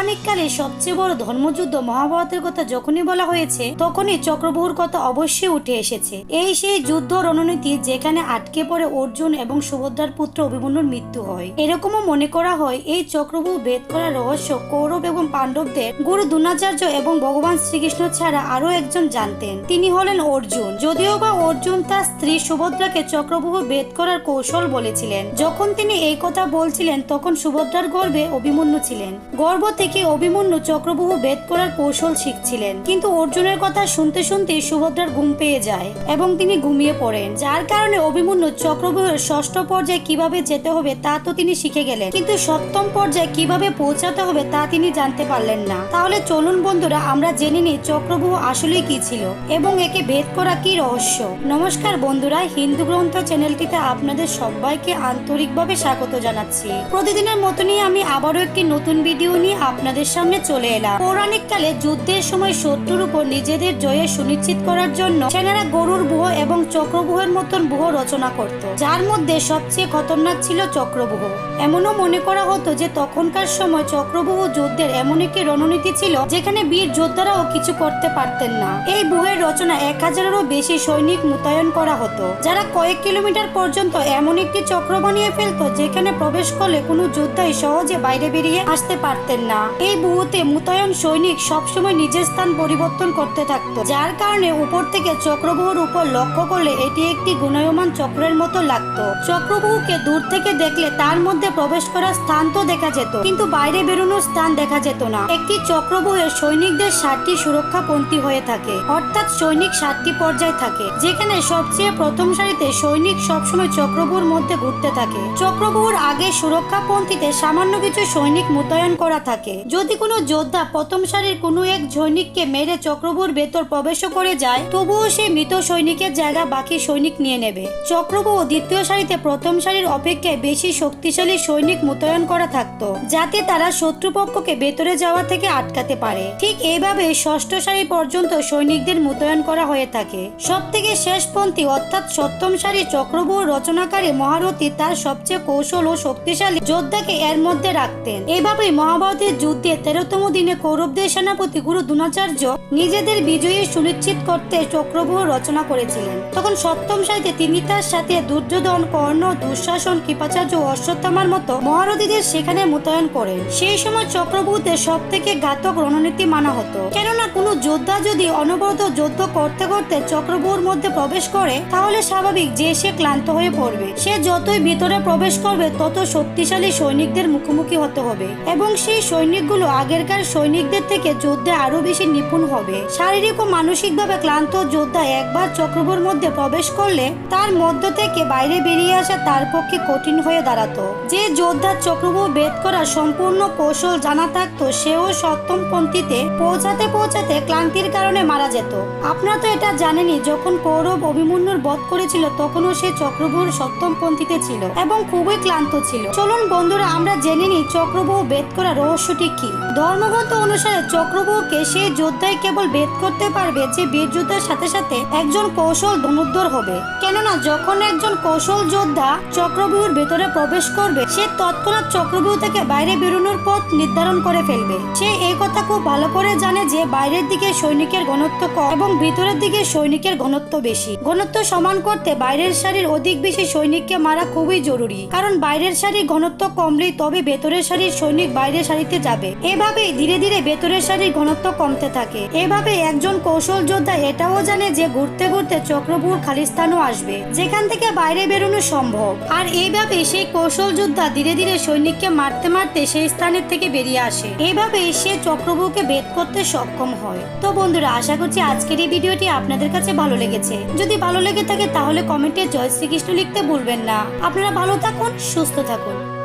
পৌরাণিক কালে সবচেয়ে বড় ধর্মযুদ্ধ মহাভারতের কথা যখনই বলা হয়েছে, তখনই চক্রবহুর কথা অবশ্যই উঠে এসেছে। এই সেই যুদ্ধ রণনীতি যেখানে আটকে পড়ে অর্জুন এবং সুভদ্রার পুত্র অভিমন্যুর মৃত্যু হয়। এরকমও মনে করা হয়, এই চক্রবহু বেদ করার রহস্য কৌরব এবং পাণ্ডবদের গুরু দ্রোণাচার্য এবং ভগবান শ্রীকৃষ্ণ ছাড়া আরও একজন জানতেন। তিনি হলেন অর্জুন। যদিও বা অর্জুন তার স্ত্রী সুভদ্রাকে চক্রবহু বেদ করার কৌশল বলেছিলেন, যখন তিনি এই কথা বলছিলেন, তখন সুভদ্রার গর্ভে অভিমন্যু ছিলেন। গর্ভ থেকে অভিমন্যু চক্রবহু বেদ করার কৌশল শিখছিলেন। কিন্তু অর্জুনের কথা শুনতে শুনতে সুভদ্রার ঘুম পেয়ে যায় এবং তিনি ঘুমিয়ে পড়েন। যার কারণে অভিমন্যু চক্রবহুর ষষ্ঠ পর্যায়ে কীভাবে যেতে হবে তা তো তিনি শিখে গেলেন। কিন্তু সপ্তম পর্যায়ে কীভাবে পৌঁছাতে হবে তা তিনি জানতে পারলেন না। তাহলে চলুন বন্ধুরা, আমরা জেনে নিই চক্রবহু আসলে কি ছিল এবং একে ভেদ করা কি রহস্য। নমস্কার বন্ধুরা, হিন্দু গ্রন্থ চ্যানেলটিতে আপনাদের সবাইকে আন্তরিকভাবে স্বাগত জানাচ্ছি। প্রতিদিনের মতনই আমি আবারও একটি নতুন ভিডিও নিয়ে আপনাদের সামনে চলে এলাম। পৌরাণিক কালে যুদ্ধের সময় শত্রুর উপর নিজেদের জয়ে সুনিশ্চিত করার জন্য সেনারা গরুর বুহ এবং চক্রবুহের মতন বুহ রচনা করত। যার মধ্যে সবচেয়ে খতরনাক ছিল চক্রবুহ এমনও মনে করা হতো যে তখনকার সময় চক্রবুহ যুদ্ধের এমন একটি রণনীতি ছিল যেখানে বীর যোদ্ধারাও কিছু করতে পারতেন না। এই বুহের রচনা এক হাজারেরও বেশি সৈনিক মোতায়েন করা হতো, যারা কয়েক কিলোমিটার পর্যন্ত এমন একটি চক্র বানিয়ে ফেলতো যেখানে প্রবেশ করলে কোনো যোদ্ধাই সহজে বাইরে বেরিয়ে আসতে পারতেন না। এই বুহুতে মোতায়েন সৈনিক সবসময় নিজের স্থান পরিবর্তন করতে থাকতো, যার কারণে উপর থেকে চক্রবহুর উপর লক্ষ্য করলে এটি একটি গুণায়মান চক্রের মতো লাগতো। চক্রবহুকে দূর থেকে দেখলে তার মধ্যে প্রবেশ করার স্থান তো দেখা যেত, কিন্তু বাইরে বেরোনোর স্থান দেখা যেত না। একটি চক্রবুহে সৈনিকদের ষাটটি সুরক্ষাপন্থী হয়ে থাকে, অর্থাৎ সৈনিক সাতটি পর্যায়ে থাকে, যেখানে সবচেয়ে প্রথম সারিতে সৈনিক সবসময় চক্রবুর মধ্যে ঘুরতে থাকে। চক্রবুর আগে সুরক্ষাপন্থীতে সামান্য কিছু সৈনিক মোতায়েন করা থাকে। যদি কোনো যোদ্ধা প্রথম সারির কোনো এক সৈনিককে মেরে চক্রবুর ভেতর প্রবেশ করে যায়, তবুও সে মৃত সৈনিকের জায়গা বাকি সৈনিক নিয়ে নেবে। চক্রবু দ্বিতীয় সারিতে প্রথম সারির অপেক্ষায় বেশি শক্তিশালী সৈনিক মোতায়েন করা থাকতো, যাতে তারা শত্রুপক্ষকে ভেতরে যাওয়া থেকে আটকাতে পারে। ঠিক এইভাবে ষষ্ঠ সারি পর্যন্ত সৈনিকদের মোতায়েন করা হয়ে থাকে। সব থেকে শেষপন্থী অর্থাৎ সপ্তম সারি চক্রবুহ রচনাকারী মহারথী তার সবচেয়ে কৌশল ও শক্তিশালী যোদ্ধাকে এর মধ্যে রাখতেন। এইভাবেই মহাভারতের যুদ্ধে তেরোতম দিনে কৌরবদের সেনাপতি গুরু দ্রোণাচার্য নিজেদের বিজয়ী সুনিশ্চিত করতে চক্রবুহ রচনা করেছিলেন। তখন সপ্তম সারিতে তিনি তার সাথে দুর্যোধন, কর্ণ, দুঃশাসন, কৃপাচার্য অশ্বত্থামার মতো মহারথীদের সেখানে মোতায়েন করেন। সেই সময় চক্রবুহতে সব থেকে ঘাতক রণনীতি মানা হতো। কেননা কোনো যোদ্ধা যদি অনবরত যুদ্ধ করতে করতে চক্রবুহুর মধ্যে প্রবেশ করে, তাহলে স্বাভাবিক যে সে ক্লান্ত হয়ে পড়বে। সে যতই ভিতরে প্রবেশ করবে, তত শক্তিশালী সৈনিকদের মুখোমুখি হতে হবে। এবং সেই সৈনিকগুলো আগেরকার সৈনিকদের থেকে যুদ্ধে আরও বেশি নিপুণ হবে। শারীরিক ও মানসিকভাবে ক্লান্ত যোদ্ধা একবার চক্রবুর মধ্যে প্রবেশ করলে তার মধ্য থেকে বাইরে বেরিয়ে আসা তার পক্ষে কঠিন হয়ে দাঁড়াতো। যে যোদ্ধার চক্রবুহ বেদ করার সম্পূর্ণ কৌশল জানা থাকতো, সেও সপ্তম পন্থীতে পৌঁছাতে পৌঁছাতে ক্লান্তির কারণে মারা যেত। আপনারা তো এটা জানেনই, যখন কৌরব অভিমন্যুর বধ করেছিল, তখনও সে চক্রবুর সপ্তম পন্থীতে ছিল এবং খুবই ক্লান্ত ছিল। চলুন বন্ধুরা, আমরা জেনে নিই চক্রবুহ বেদ করার রহস্যটি কি? ধর্মগ্রন্থ অনুসারে চক্রবুহকে সেই যোদ্ধাই কেবল বেদ করতে পারবে যে বীর যোদ্ধার সাথে সাথে একজন কৌশল ধনুর্ধর হবে। কেননা যখন একজন কৌশল যোদ্ধা চক্রবুহুর ভেতরে প্রবেশ করবে, সে তৎক্ষণাৎ চক্রবুহ থেকে বাইরে বেরোনোর পথ নির্ধারণ করে ফেলবে। সে এই কথা খুব ভালো করে জানে যে বাইরের দিকে সৈনিকের ঘনত্ব কম এবং ভিতরের দিকে সৈনিকের ঘনত্ব বেশি। ঘনত্ব সমান করতে বাইরের সারির অধিক বেশি সৈনিককে মারা খুবই জরুরি। কারণ বাইরের সারির ঘনত্ব কমলেই তবে ভেতরের সারির সৈনিক বাইরের সারিতে যাবে। এভাবে ধীরে ধীরে ভেতরের সারির ঘনত্ব কমতে থাকে। এভাবে একজন কৌশল যোদ্ধা এটাও জানে যে ঘুরতে ঘুরতে চক্রবুর খালি স্থানও আসবে, যেখান থেকে বাইরে বেরোনো সম্ভব। আর এইভাবে সেই কৌশল যোদ্ধা ধীরে ধীরে সৈনিককে মারতে মারতে সেই স্থানের থেকে বেরিয়ে আসে। এভাবে সে চক্রবুকে বেদ করতে সক্ষম হয়। তো বন্ধুরা, আশা করছি আজকের এই ভিডিওটি আপনাদের কাছে ভালো লেগেছে। যদি ভালো লেগে থাকে তাহলে কমেন্টে জয় শ্রীকৃষ্ণ লিখতে ভুলবেন না। আপনারা ভালো থাকুন, সুস্থ থাকুন।